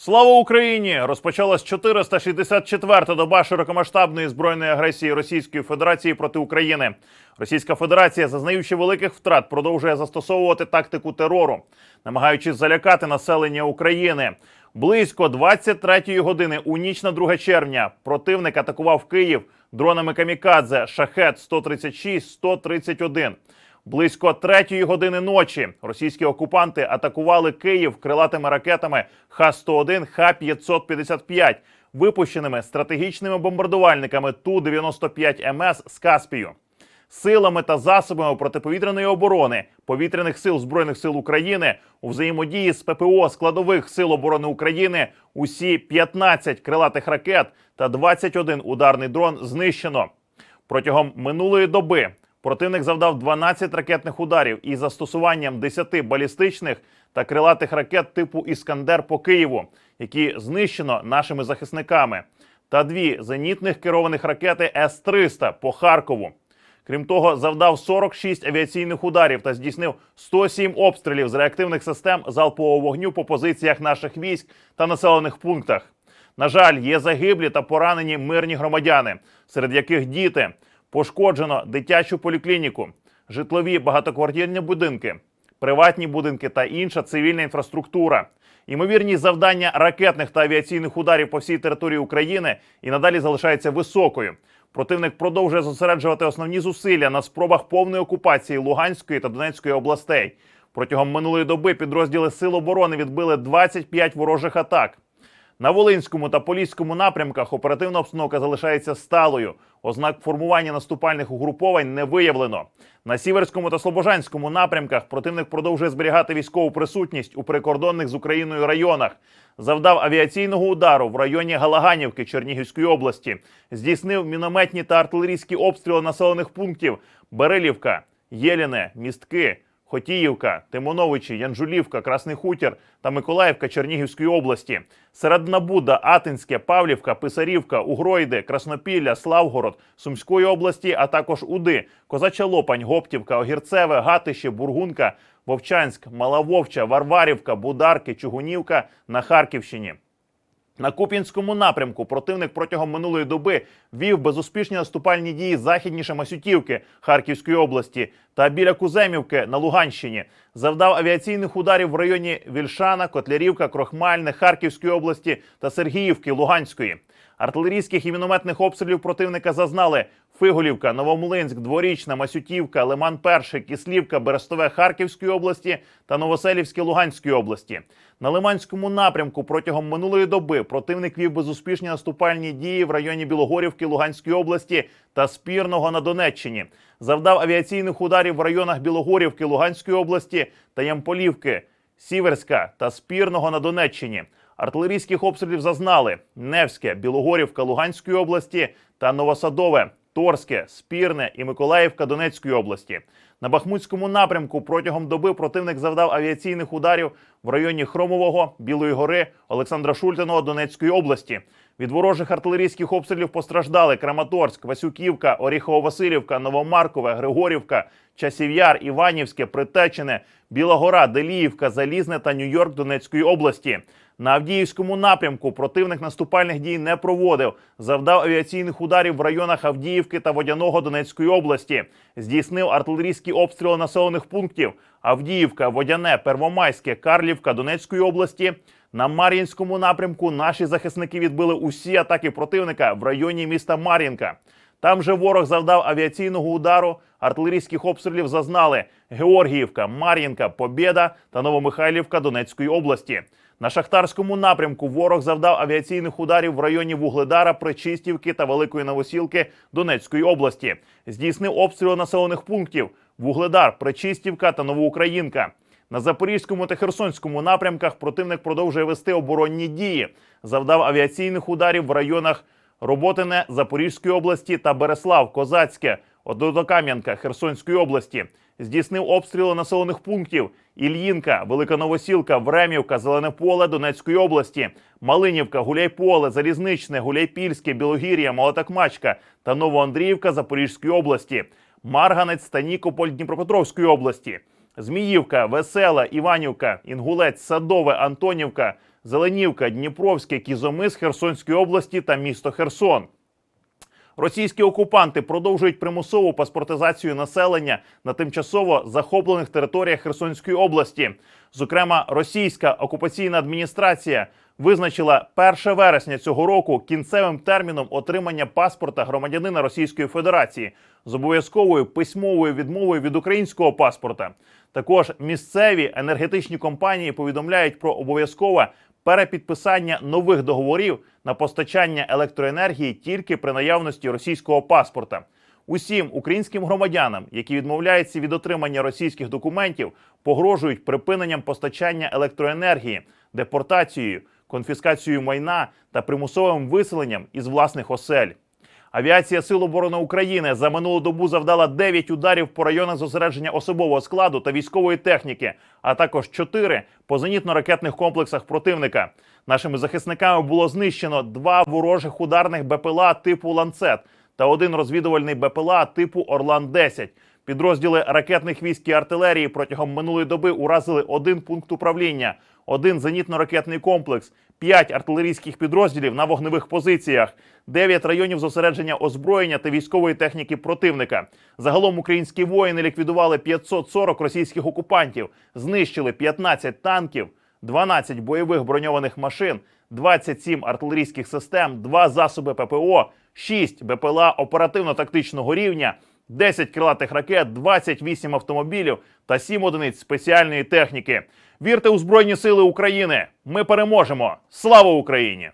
Слава Україні! Розпочалась 464-та доба широкомасштабної збройної агресії Російської Федерації проти України. Російська Федерація, зазнаючи великих втрат, продовжує застосовувати тактику терору, намагаючись залякати населення України. Близько 23-ї години у ніч на 2 червня противник атакував Київ дронами камікадзе Шахет 136 131 Близько третьої години ночі російські окупанти атакували Київ крилатими ракетами Х-101, Х-555, випущеними стратегічними бомбардувальниками Ту-95 МС з Каспію. Силами та засобами протиповітряної оборони повітряних сил збройних сил України у взаємодії з ППО складових сил оборони України усі 15 крилатих ракет та 21 ударний дрон знищено. Протягом минулої доби противник завдав 12 ракетних ударів із застосуванням 10 балістичних та крилатих ракет типу Іскандер по Києву, які знищено нашими захисниками, та дві зенітних керованих ракети С-300 по Харкову. Крім того, завдав 46 авіаційних ударів та здійснив 107 обстрілів з реактивних систем залпового вогню по позиціях наших військ та населених пунктах. На жаль, є загиблі та поранені мирні громадяни, серед яких діти пошкоджено дитячу поліклініку, житлові багатоквартирні будинки, приватні будинки та інша цивільна інфраструктура. Ймовірність завдання ракетних та авіаційних ударів по всій території України і надалі залишається високою. Противник продовжує зосереджувати основні зусилля на спробах повної окупації Луганської та Донецької областей. Протягом минулої доби підрозділи Сил оборони відбили 25 ворожих атак. На Волинському та Поліському напрямках оперативна обстановка залишається сталою. Ознак формування наступальних угруповань не виявлено. На Сіверському та Слобожанському напрямках противник продовжує зберігати військову присутність у прикордонних з Україною районах. Завдав авіаційного удару в районі Галаганівки Чернігівської області. Здійснив мінометні та артилерійські обстріли населених пунктів Берилівка, Єліне, Містки. Хотіївка, Тимоновичі, Янжулівка, Красний Хутір та Миколаївка Чернігівської області, Середнабуда, Атинське, Павлівка, Писарівка, Угройди, Краснопілля, Славгород, Сумської області, а також Уди, Козача Лопань, Гоптівка, Огірцеве, Гатище, Бургунка, Вовчанськ, Малавовча, Варварівка, Бударки, Чугунівка на Харківщині. На Куп'янському напрямку противник протягом минулої доби вів безуспішні наступальні дії західніше Масютівки Харківської області та біля Куземівки на Луганщині. Завдав авіаційних ударів в районі Вільшана, Котлярівка, Крохмальне Харківської області та Сергіївки Луганської. Артилерійських і мінометних обстрілів противника зазнали Фиголівка, Новомлинськ, Дворічна, Масютівка, Лиман Перший, Кислівка, Берестове Харківської області та Новоселівське Луганської області. На Лиманському напрямку протягом минулої доби противник вів безуспішні наступальні дії в районі Білогорівки Луганської області та Спірного на Донеччині. Завдав авіаційних ударів в районах Білогорівки Луганської області та Ямполівки, Сіверська та Спірного на Донеччині. Артилерійських обстрілів зазнали Невське, Білогорівка Луганської області та Новосадове, Торське, Спірне і Миколаївка Донецької області. На Бахмутському напрямку протягом доби противник завдав авіаційних ударів в районі Хромового, Білої гори, Олександра Шультиного Донецької області. Від ворожих артилерійських обстрілів постраждали Краматорськ, Васюківка, Оріхово-Василівка, Новомаркове, Григорівка, Часів'яр, Іванівське, Притечене, Біла Гора, Деліївка, Залізне та Нью-Йорк Донецької області. На Авдіївському напрямку противник наступальних дій не проводив. Завдав авіаційних ударів в районах Авдіївки та Водяного Донецької області. Здійснив артилерійські обстріли населених пунктів Авдіївка, Водяне, Первомайське, Карлівка Донецької області. На Мар'їнському напрямку наші захисники відбили усі атаки противника в районі міста Мар'їнка. Там же ворог завдав авіаційного удару. Артилерійських обстрілів зазнали Георгіївка, Мар'їнка, Побєда та Новомихайлівка Донецької області. На шахтарському напрямку ворог завдав авіаційних ударів в районі Вугледара, Причистівки та Великої Новосілки Донецької області. Здійснив обстріли населених пунктів Вугледар, Причистівка та Новоукраїнка. На Запорізькому та Херсонському напрямках противник продовжує вести оборонні дії. Завдав авіаційних ударів в районах Роботине Запорізької області та Береслав, Козацьке, Однокам'янка Херсонської області. Здійснив обстріли населених пунктів Ільїнка, Велика Новосілка, Времівка, Зелене Поле Донецької області, Малинівка, Гуляйполе, Залізничне, Гуляйпільське, Білогір'я, Молотокмачка та Новоандріївка Запорізької області, Марганець та Нікополь Дніпропетровської області. Зміївка, Весела, Іванівка, Інгулець, Садове, Антонівка, Зеленівка, Дніпровське, Кізомис Херсонської області та місто Херсон. Російські окупанти продовжують примусову паспортизацію населення на тимчасово захоплених територіях Херсонської області. Зокрема, російська окупаційна адміністрація визначила 1 вересня цього року кінцевим терміном отримання паспорта громадянина Російської Федерації з обов'язковою письмовою відмовою від українського паспорта. Також місцеві енергетичні компанії повідомляють про обов'язкове перепідписання нових договорів на постачання електроенергії тільки при наявності російського паспорта. Усім українським громадянам, які відмовляються від отримання російських документів, погрожують припиненням постачання електроенергії, депортацією, конфіскацією майна та примусовим виселенням із власних осель. Авіація Сил оборони України за минулу добу завдала 9 ударів по районах зосередження особового складу та військової техніки, а також 4 по зенітно-ракетних комплексах противника. Нашими захисниками було знищено два ворожих ударних БПЛА типу ланцет та один розвідувальний БПЛА типу Орлан 10 Підрозділи ракетних військ і артилерії протягом минулої доби уразили один пункт управління, один зенітно-ракетний комплекс, п'ять артилерійських підрозділів на вогневих позиціях, дев'ять районів зосередження озброєння та військової техніки противника. Загалом українські воїни ліквідували 540 російських окупантів, знищили 15 танків, 12 бойових броньованих машин, 27 артилерійських систем, 2 засоби ППО, 6 БПЛА оперативно-тактичного рівня. 10 крилатих ракет, 28 автомобілів та 7 одиниць спеціальної техніки. Вірте у Збройні Сили України! Ми переможемо! Слава Україні!